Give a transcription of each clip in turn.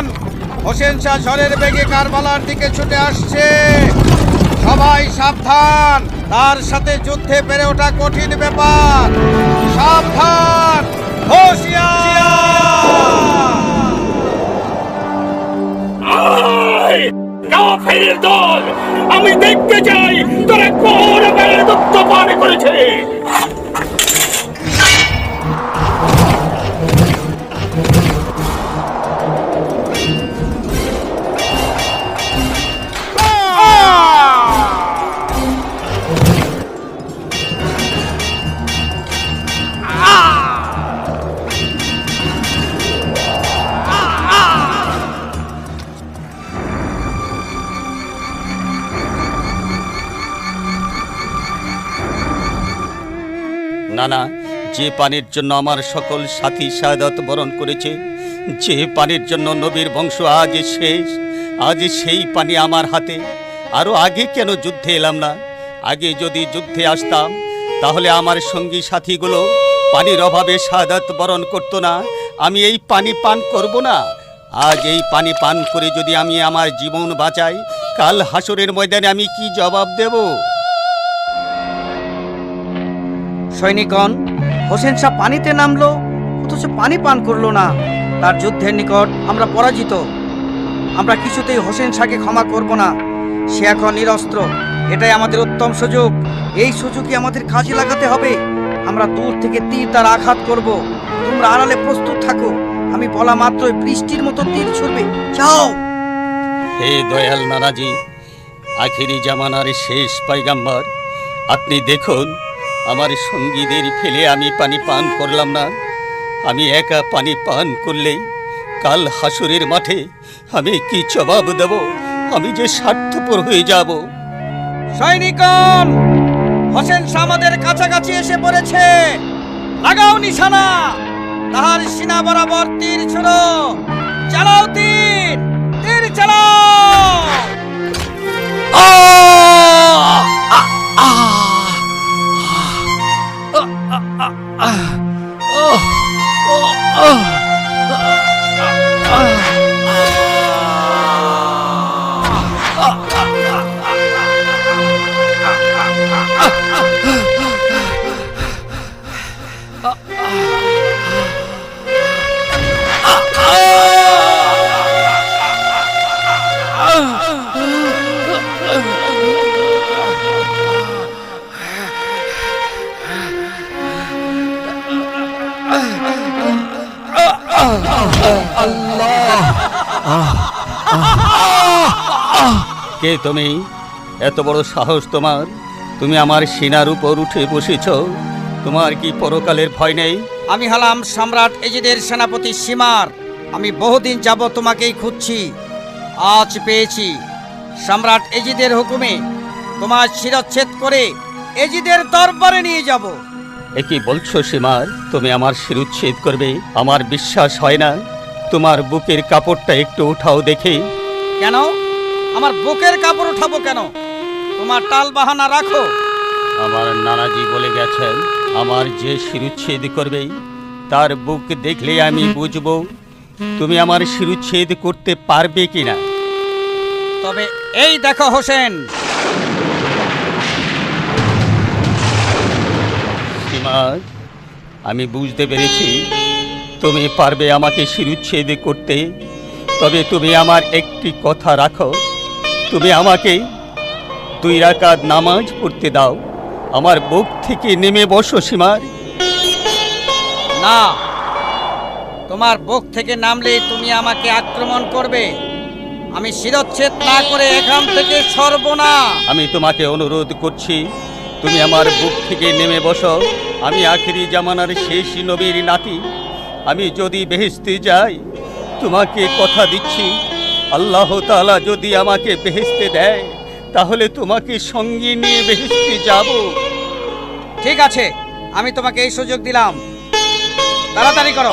সৈনিকগণ হোসেন শাহ ঝড়ের বেগে কারবালার দিকে ছুটে আসছে। সবাই সাবধান, তার সাথে যুদ্ধে পেরে ওঠা কঠিন ব্যাপার। সাবধান আমি দেখতে চাই তোরা কোন দুঃখ পান করেছে না না যে পানির জন্য আমার সকল সাথী শাহাদত বরণ করেছে, যে পানির জন্য নবীর বংশ আজ শেষ, আজ সেই পানি আমার হাতে। আরও আগে কেন যুদ্ধে এলাম না? আগে যদি যুদ্ধে আসতাম, তাহলে আমার সঙ্গী সাথীগুলো পানির অভাবে শাহাদত বরণ করতো না। আমি এই পানি পান করব না। আজ এই পানি পান করে যদি আমি আমার জীবন বাঁচাই, কাল হাসরের ময়দানে আমি কি জবাব দেবো? সৈনিকগণ, হোসেন শাহ পানিতে নামলো, অথচ পানি পান করল না। তার যুদ্ধের নিকট আমরা পরাজিত। আমরা কিছুতেই হোসেন শাহকে ক্ষমা করব না। সে এখন নিরস্ত্র। এটাই আমাদের উত্তম সুযোগ। এই সুযোগই আমাদের কাজে লাগাতে হবে। আমরা দূর থেকে তীর তার আঘাত করব। তোমরা আড়ালে প্রস্তুত থাকো। আমি বলা মাত্রই বৃষ্টির মতো তীর ছুড়বে। যাও! হে দয়াল নানাজি আখেরি জামানার শেষ পাইগাম্বার আপনি দেখুন আমার সঙ্গীদের ফেলে আমি পানি পান করলাম না। আমি একা পানি পান করলেই কাল হাসুরের মাঠে আমি কি জবাব দেব? আমি যে স্বার্থপর হয়ে যাব। সৈনিকগণ হোসেন আমাদের কাছাকাছি এসে পড়েছে। লাগাও নিশানা তাহার সিনা বরাবর তীর ছোড়ো। চালাও তীর তীর চালাও। কে তুমি? এত বড় সাহস তোমার? তুমি আমার সিনার উপর উঠে বসেছ। তোমার কি পরকালের ভয় নেই? আমি হলাম সম্রাট এজিদের সেনাপতি সীমার। আমি বহুদিন যাব তোমাকেই খুঁজছি। আজ পেয়েছি। সম্রাট এজিদের হুকুমে তোমার শিরচ্ছেদ করে এজিদের দরবারে নিয়ে যাব। এ কি বলছো সীমার? তুমি আমার শিরুচ্ছেদ করবে? আমার বিশ্বাস হয় না? তোমার বুকের কাপড়টা একটু উঠাও দেখে। কেন? আমার বুকের কাপড় উঠাবো কেন? তোমার টাল বাহানা রাখো। আমার নানাজি বলে গেছেন আমার যে শিরুচ্ছেদ করবে তার বুক দেখলে আমি বুঝব তুমি আমার শিরুচ্ছেদ করতে পারবে কি না তবে এই দেখো হোসেন। সীমা আমি বুঝতে পেরেছি তুমি পারবে আমাকে শিরুচ্ছেদ করতে। তবে তুমি আমার একটি কথা রাখো। তুমি আমাকে দুই রাকাত নামাজ পড়তে দাও। আমার বুক থেকে নেমে বসো সীমার। না তোমার বুক থেকে নামলে তুমি আমাকে আক্রমণ করবে। আমি শিরচ্ছেদ না করে এখান থেকে সরব না। আমি তোমাকে অনুরোধ করছি তুমি আমার বুক থেকে নেমে বসো। আমি আখেরি জামানার শেষ নবীর নাতি। আমি যদি বেহেস্তে যাই তোমাকে কথা দিচ্ছি। আল্লাহ তালা যদি আমাকে বেহেস্তে দেয় তাহলে তোমাকে সঙ্গে নিয়ে বেহেস্তে যাব। ঠিক আছে আমি তোমাকে এই সুযোগ দিলাম। তাড়াতাড়ি করো।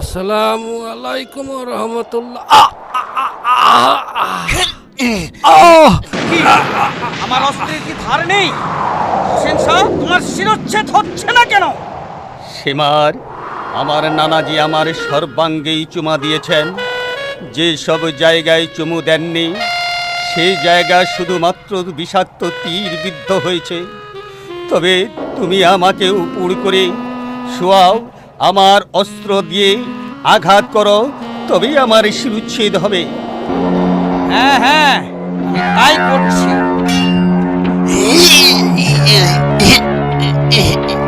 আসসালামু আলাইকুম রহমতুল্লাহ। আমার অস্ত্রের কি ধার নেই? হোসেন তোমার শিরচ্ছেদ হচ্ছে না কেন? সীমার আমার নানাজি আমার সর্বাঙ্গেই চুমা দিয়েছেন। যে সব জায়গায় চুমু দেননি সেই জায়গা শুধুমাত্র বিষাক্ত তীর বিদ্ধ হয়েছে। তবে তুমি আমাকে উপুর করে শোয়াও আমার অস্ত্র দিয়ে আঘাত করো তবেই আমার শিরুচ্ছেদ হবে। হ্যাঁ হ্যাঁ তাই করছি।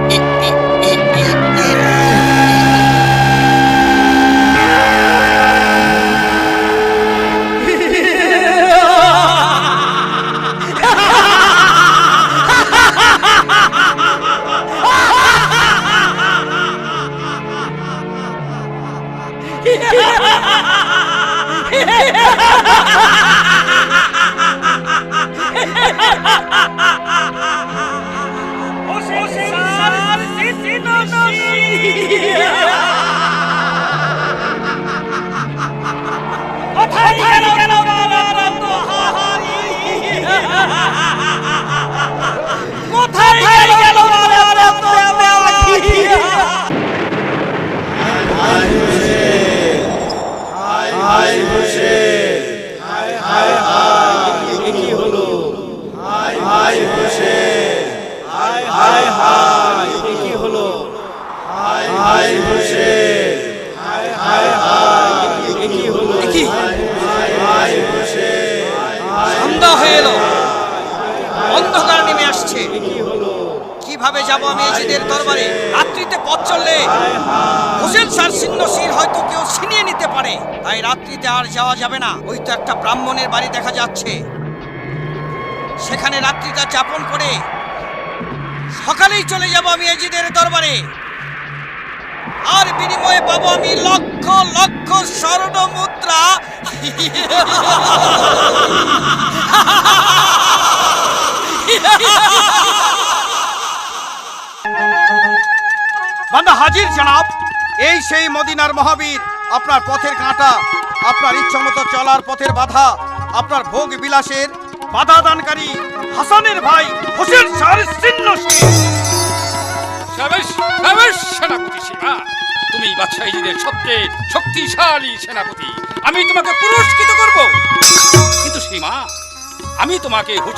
Você sabe, você não, não, não. সন্ধ্যা কীভাবে যাব আমি এজিদের দরবারে। রাত্রিতে পথ চললে হোসেন স্যার ছিন্ন শির হয়তো কেউ ছিনিয়ে নিতে পারে। তাই রাত্রিতে আর যাওয়া যাবে না। ওই তো একটা ব্রাহ্মণের বাড়ি দেখা যাচ্ছে। সেখানে রাত্রিটা যাপন করে সকালেই চলে যাব আমি এজিদের দরবারে। আর বিনিময়ে পাবো আমি লক্ষ লক্ষ স্বর্ণ মুদ্রা হাজির জনাব। এই সেই মদিনার মহাবীর, আপনার পথের কাঁটা, আপনার ইচ্ছামতো চলার পথের বাধা, আপনার ভোগ বিলাসের বাধা দানকারী হাসানের ভাই হোসেন সেনাপতি তুমি সবচেয়ে শক্তিশালী সেনাপতি। আমি তোমাকে পুরস্কৃত করব। কিন্তু সীমা আমি তোমাকে